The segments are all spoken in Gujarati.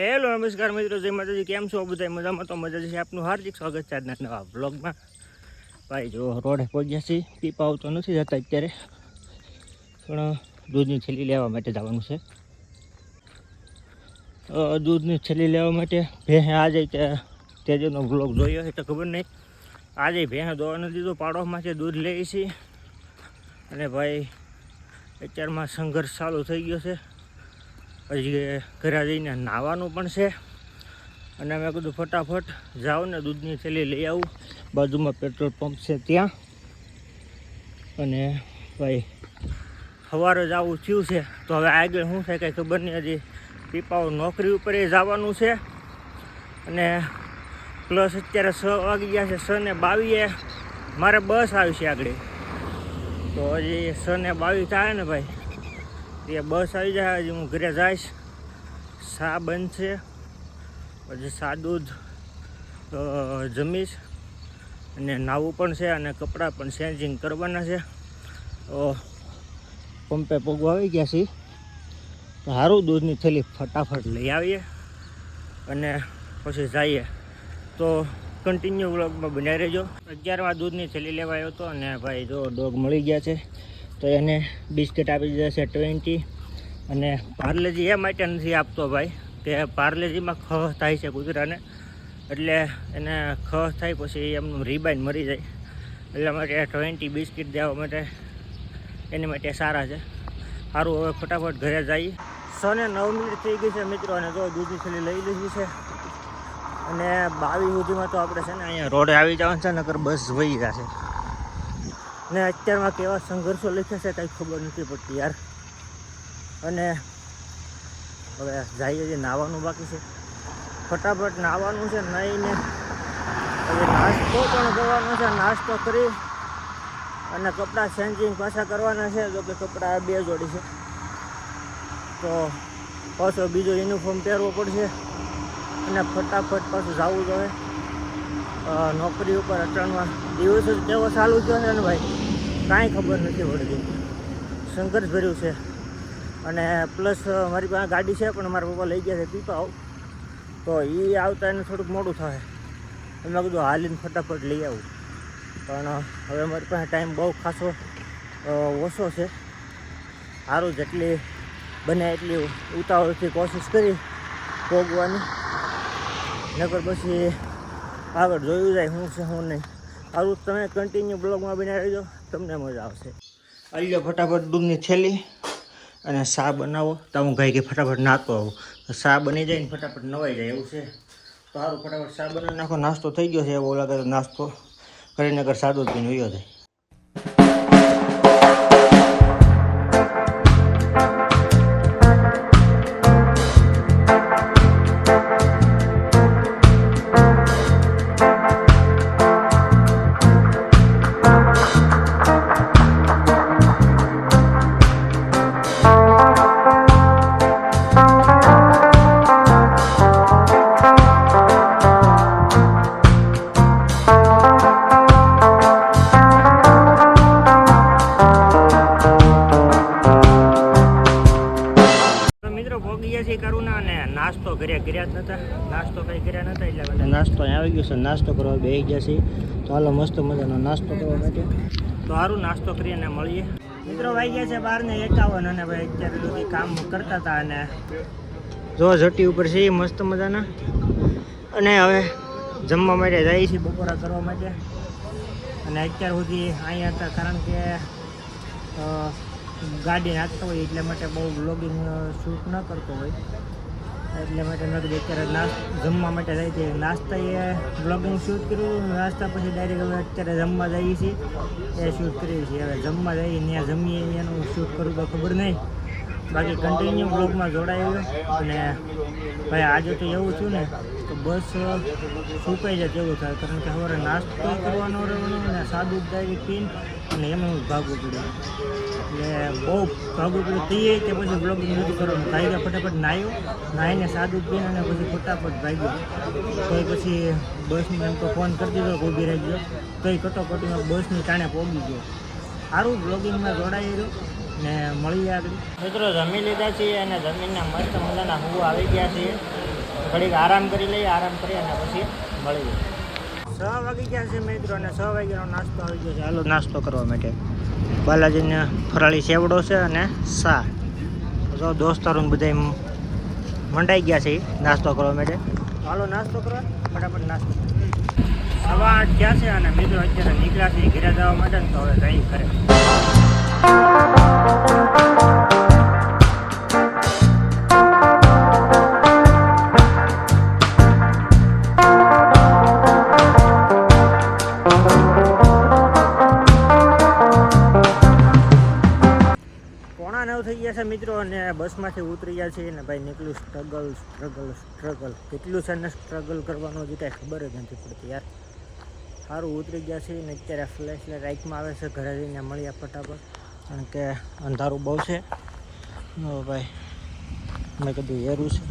હેલો, નમસ્કાર મિત્રો, જય માતાજી. કેમ છો બધા મજામાં તો મજા છે. આપનું હાર્દિક સ્વાગત છે આજના નવા બ્લોગમાં ભાઈ, જો રોડે પહોંચ્યા છીએ. પીપા આવતો નથી જતા અત્યારે. પણ, દૂધની છેલ્લી લેવા માટે જવાનું છે. દૂધની છેલ્લી લેવા માટે ભેં આજે તેજનો બ્લોગ જોયો હોય તો ખબર નહીં. આજે ભેં દોવા નથી દીધો પાડોશમાંથી દૂધ લઈએ છીએ અને ભાઈ, અત્યારમાં સંઘર્ષ ચાલુ થઈ ગયો છે. હજી ઘરે જઈને નાહવાનું પણ છે. અને મેં કીધું ફટાફટ જાઓ ને દૂધની થેલી લઈ આવું. બાજુમાં પેટ્રોલ પંપ છે ત્યાં. અને ભાઈ, સવારે જ આવું થયું છે. તો હવે આગળ શું થાય કંઈ ખબર નહીં, હજી પીપાઓ નોકરી ઉપર એ જવાનું છે. અને પ્લસ અત્યારે છ વાગી ગયા છે, છ ને બાવીએ. મારે બસ આવી છે આગળ. તો હજી છ ને બાવીસ થાય ને ભાઈ. એ બસ આવી જાય, હજી હું ઘરે જઈશ. શા બનશે પછી સા દૂધ જમીશ. અને નાવું પણ છે અને કપડાં પણ ચેન્જિંગ કરવાના છે. તો પંપે પગવા આવી ગયા છીએ સારું દૂધની થેલી ફટાફટ લઈ આવીએ અને પછી જઈએ. તો કન્ટિન્યુ વ્લોગમાં બનાવી રહેજો. અગિયારમાં દૂધની થેલી લેવા આવ્યો હતો અને ભાઈ જો ડોગ મળી ગયા છે. તો એને બિસ્કિટ આપી દીધા છે ટ્વેન્ટી અને પાર્લેજી એ માટે નથી આપતો ભાઈ, કે પાર્લેજીમાં ખ થાય છે કૂતરાને. એટલે એને ખ થાય પછી એમનું રીબાઈન મરી જાય. એટલા માટે ટ્વેન્ટી બિસ્કિટ દેવા માટે એની માટે સારા છે. સારું હવે ફટાફટ ઘરે જઈએ. સને નવ મિનિટ થઈ ગઈ છે મિત્રો, અને જો દૂધની થેલી લઈ લીધી છે. અને બાવીસ સુધીમાં તો આપણે છે ને અહીંયા રોડે આવી જવાનું છે, નકર બસ વહી જશે. ને અત્યારમાં કેવા સંઘર્ષો લખ્યા છે કંઈ ખબર નથી પડતી યાર. અને હવે જઈએ જે નાહવાનું બાકી છે. ફટાફટ નાહવાનું છે, નાહીને હવે નાસ્તો પણ કરવાનો છે, નાસ્તો કરી અને કપડાં ચેન્જિંગ પાછા કરવાના છે, જો કે કપડાં બે જોડી છે. તો પાછો બીજો યુનિફોર્મ પહેરવો પડશે અને ફટાફટ પાછું જવું જોઈએ. નોકરી ઉપર અટાણવા. દિવસ જ કેવો ચાલુ થયો છે ને ભાઈ? કાંઈ ખબર નથી પડતી. સંઘર્ષ ભર્યું છે. અને પ્લસ મારી પાસે ગાડી છે, પણ મારા પપ્પા લઈ ગયા છે પીપાઓ. તો એ આવતા એને થોડુંક મોડું થાય. મેં કીધું હાલીને ફટાફટ લઈ આવું. પણ હવે મારી પાસે ટાઈમ બહુ ખાસો ઓછો છે. સારું જેટલી બને એટલી ઉતાવળથી કોશિશ કરી પોગવાની નગર પછી આગળ જોયું જાય શું છે શું નહીં. સારું તમે કન્ટિન્યુ બ્લોગમાં બનાવી રહેજો. તમને મજા આવશે. અલ્યો ફટાફટ દૂધની થેલી અને શા બનાવો. તો હું ગઈ કે ફટાફટ નાતો આવું. શા બની જાય ને ફટાફટ નવાઈ જાય એવું છે. તો સારું ફટાફટ શા બનાવી નાખો. નાસ્તો થઈ ગયો છે, એવો લાગે તો નાસ્તો કરીને અગર સાદો પીને વયો જાય. નાસ્તો કર્યા જ નતા. નાસ્તો કંઈ કર્યા નહોતા એટલે નાસ્તો આવી ગયો છે. નાસ્તો કરવા બેસી ગયા છે. તો હાલો મસ્ત મજાનો નાસ્તો કરવા માટે. તો સારું નાસ્તો કરીને મળીએ. મિત્રો વાઈ ગયા છે બાર ને એકાવન અને ભાઈ અત્યારે સુધી કામ કરતા હતા અને જો ઝટી ઉપર છે મસ્ત મજાના. અને હવે જમવા માટે જઈએ છીએ બપોરા કરવા માટે. અને અત્યાર સુધી અહીંયા હતા કારણ કે ગાડી નાખતો હોય એટલા માટે બહુ બ્લોગિંગ શૂટ ન કરતો હોય. એટલે માટે મેં અત્યારે નાસ્ત જમવા માટે જાય છે. નાસ્તા એ બ્લોગિંગ શૂટ કર્યું. નાસ્તા પછી ડાયરેક્ટ હવે અત્યારે જમવા જઈએ છીએ. એ શૂટ કરીએ છીએ. હવે જમવા જઈએ, ત્યાં જમીએ એનું શૂટ કરું તો ખબર નહીં. બાકી કન્ટિન્યુ બ્લોગમાં જોડાયેલો. અને ભાઈ આજે તો એવું થયું ને તો બસ સુકાઈ જાય તેવું થાય. કારણ કે હવે નાસ્તો કરવાનો રહેવાનો અને સાદું ડાયરેક્ટ પીને અને એમાં હું ભાગવું પડ્યું. એટલે બહુ ભાગવું પડ્યું તઈએ કે પછી બ્લોગિંગ નથી કરવાનું. ભાઈ ફટાફટ નાહ્યો નાહીને સાદું પીને અને પછી ફટાફટ ભાગ્યો. તોય પછી બસને એમ તો ફોન કરી દીધો ઊભી રહી ગયો તોય કટોકટીમાં બસની ટાણે પહોંચી ગયો. સારું બ્લોગિંગમાં જોડાઈ રહ્યું ને મળી આગળ મિત્રો, જમી લીધા છીએ અને જમીનના મસ્ત મજાના હું આવી ગયા છીએ. ઘડીક આરામ કરી લઈએ, આરામ કરી અને પછી મળી છ વાગી ગયા છે મિત્રો છ વાગ્યાનો નાસ્તો આવી છે. હાલો, નાસ્તો કરવા માટે. બાલાજીને ફરાળી સેવડો છે અને સા જો દોસ્તારો બધા મંડાઈ ગયા છે નાસ્તો કરવા માટે. હાલો, નાસ્તો કરવા. ફટાફટ નાસ્તો. સવા આઠ ગયા છે અને મિત્રો અત્યારે નીકળ્યા છે ઘેરા જવા માટે તો હવે જઈ કરે. પોણા નવ ગયા છે મિત્રો, અને બસમાંથી ઉતરી ગયા છીએ અને ભાઈ, નીકળ્યું સ્ટ્રગલ સ્ટ્રગલ સ્ટ્રગલ કેટલું છે ને સ્ટ્રગલ કરવાનું હજી કાંઈ ખબર જ નથી પડતી યાર. સારું ઉતરી ગયા છે ને અત્યારે ફ્લેશ રાઈટમાં આવે છે, ઘરે જઈને મળ્યા ફટાફટ. કારણ કે અંધારું બહુ છે. નો ભાઈ, મેં કીધું હેરું છે.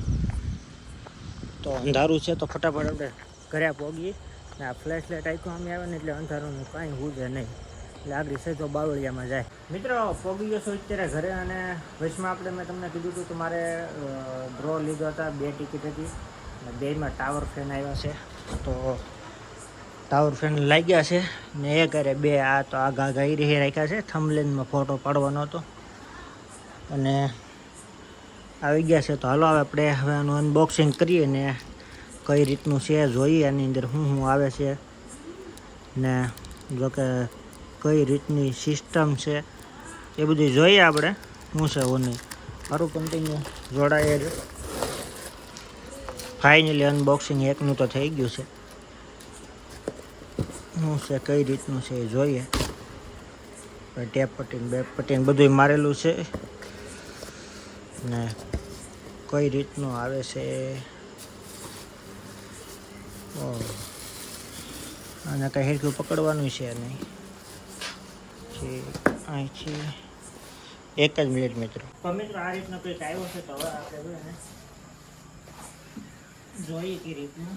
તો અંધારું છે તો ફટાફટ આપણે ઘરે પહોંચીએ ને આ ફ્લેશ લાઇટ આઈકો અમે આવે ને એટલે અંધારું કાંઈ હુજે નહીં. એટલે છે, તો બાવળિયામાં જાય. મિત્રો પહોંચી ગયો છું અત્યારે ઘરે અને વચમાં આપણે મેં તમને કીધું હતું કે મારે ડ્રો લીધો હતા, બે ટિકિટ હતી. અને બેમાં ટાવર ફેન આવ્યા છે. તો ટાવર ફેન લાગ્યા છે. ને એ કરે બે, આ તો આગા ગાઈ રહી રાખ્યા છે. થમલેનમાં ફોટો પાડવાનો હતો. અને આવી ગયા છે. તો હાલો, હવે આપણે હવે આનું અનબોક્સિંગ કરીએ ને કઈ રીતનું છે, જોઈએ આની અંદર શું શું આવે છે. ને જો કે કઈ રીતની સિસ્ટમ છે એ બધું જોઈએ આપણે. શું છે ઓની. મારું કન્ટિન્યુ જોડાય જ. ફાઇનલી અનબોક્સિંગ એકનું તો થઈ ગયું છે. શું છે કઈ રીતનું છે એ જોઈએ. ટેપ પટીન બેપ પટીન બધું મારેલું છે. ને કઈ રીતનું આવે છે. અને કઈ હેરખું પકડવાનું છે નહીં. અહીંથી એક જ મિનિટ મિત્રો. તો આ રીતનો કંઈક આવ્યો છે તો હવે આપણે જોઈએ કે રીતનું.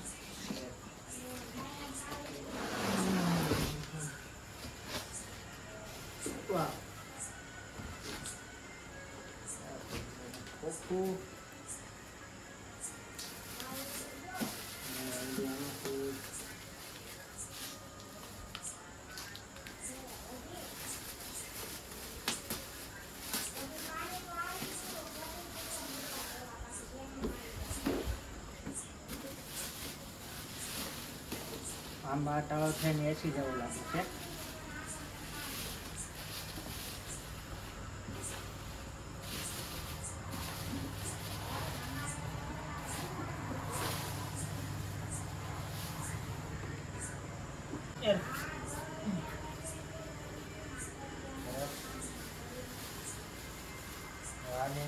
આંબા ટાવર થઈને એસી જવું લાગે છે એમ. આને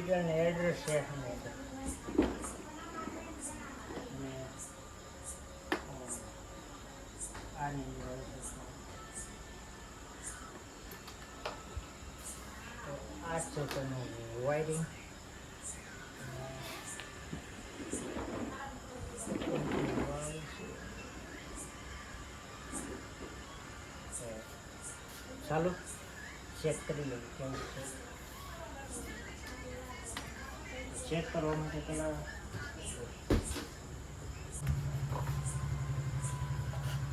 ડિટેલ ને એડ્રેસ છે એની અંદર. અને, અ, આની અંદર address છે. તો આ છે તેનું વાયરિંગ ચેક કરવા માટે પેલા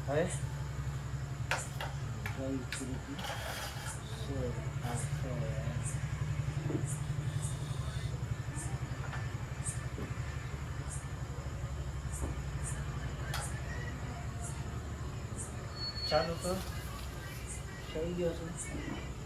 હવે? ચાલુ તો થઈ ગયો છે.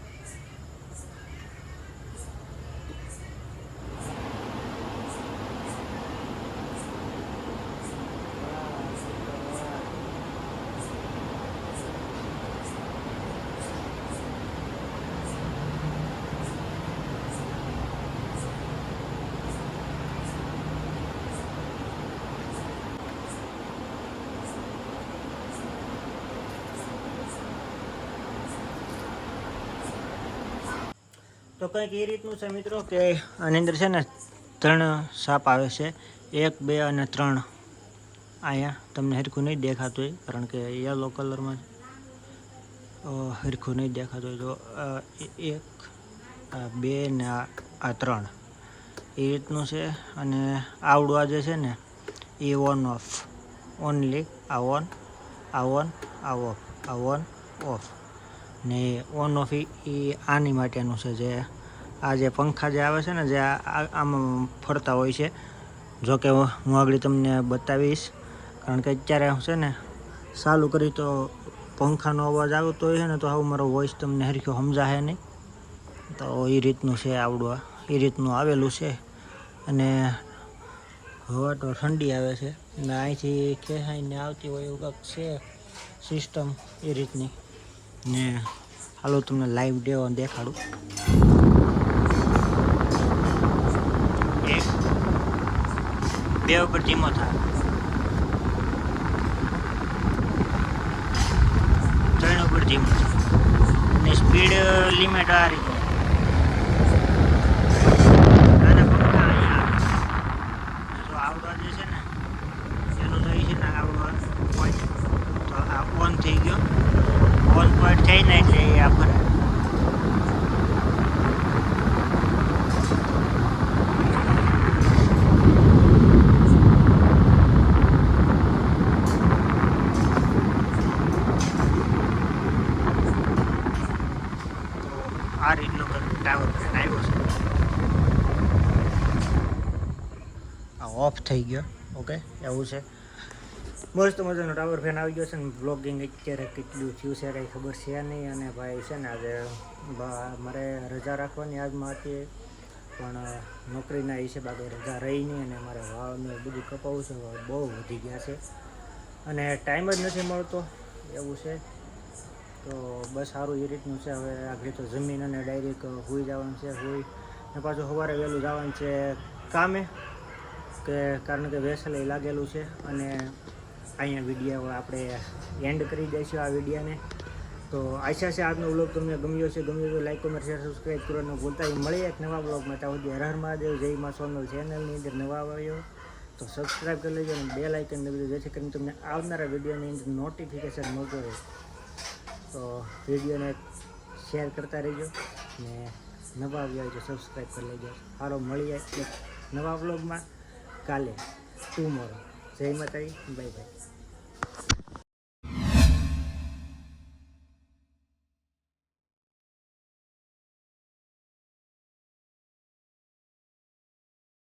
તો કંઈક એ રીતનું છે મિત્રો કે આની અંદર છે ને ત્રણ સાપ આવે છે. એક, બે અને ત્રણ. અહીંયા તમને હરખું નહીં દેખાતું હોય, કારણ કે યલો કલરમાં હરખું નહીં દેખાતું હોય. તો એક બે ને આ આ ત્રણ. એ રીતનું છે અને આવડું આ જે છે ને, એ ઓન ઓફ ઓનલી આ ઓન આ ઓન આ ઓફ આ ઓન ઓફ ને ઓન ઓફ એ આની માટેનું છે જે આ જે પંખા જે આવે છે ને જે આમાં ફરતા હોય છે. જો કે હું આગળ તમને બતાવીશ. કારણ કે અત્યારે હું છે ને ચાલુ કરી તો પંખાનો અવાજ આવતો હોય છે ને તો આવું મારો વોઇસ તમને હરખ્યો સમજાશે નહીં. તો એ રીતનું છે આવડું એ રીતનું આવેલું છે. અને હવા તો ઠંડી આવે છે. અને અહીંથી ખેસાઈને આવતી હોય એવું કંઈક છે સિસ્ટમ એ રીતની. ને હાલો તમને લાઈવ ડેવો દેખાડું. એક બે ઉપર ધીમો થાય ત્રણ ઉપર ધીમો થાય અને સ્પીડ લિમિટ આ રીતે નાના પંખા અહીંયા આવે. જો આવડવા જે છે ને એનું થઈ છે ને આવડવા પોઈન્ટ તો આ ઓન થઈ ગયો થઈ એટલે એ આ ફરે. આ રીતનો ટાવર આવ્યો છે. આ ઓફ થઈ ગયો. ઓકે એવું છે. મસ્ત મજાનો ટાવર ફેન આવી ગયો છે ને બ્લોગિંગ અત્યારે કેટલું થયું છે કંઈ ખબર છે નહીં. અને ભાઈ છે ને આજે મારે રજા રાખવાની આજમાં હતી. પણ નોકરીના હિસાબ આગળ રજા રહી નહીં અને મારે વાવને બધું કપાવું છે. બહુ વધી ગયા છે. અને ટાઈમ જ નથી મળતો એવું છે. તો બસ સારું એ રીતનું છે. હવે આગળ તો જમીન અને ડાયરેક્ટ હોઈ જવાનું છે. હોઈ ને પાછું સવારે વહેલું જવાનું છે કામે. કે કારણ કે વેસલે લાગેલું છે અને અહીંયા વીડિયો આપણે એન્ડ કરી દઈશું આ વિડીયાને. તો આશા છે આજનો બ્લોગ તમને ગમ્યો છે ગમ્યો તો લાઈક કોમેન્ટ શેર સબસ્ક્રાઈબ કરવાનું ભૂલતા મળીએ એક નવા બ્લોગમાં ત્યાં સુધી હર મહાદેવ, જય મા સોનલ ચેનલની અંદર નવા આવ્યો તો સબસ્ક્રાઈબ કરી લેજો અને બે લાઇકન દબી દેજો, જેથી કરીને તમને આવનારા વિડીયોની અંદર નોટિફિકેશન મળતું રહે. તો વિડીયોને શેર કરતા રહેજો ને નવા આવ્યા હોય તો સબસ્ક્રાઈબ કરી લેજો. સારો મળીએ જાય નવા બ્લોગમાં કાલે. ટુમોરો જય માતાજી. Bye bye.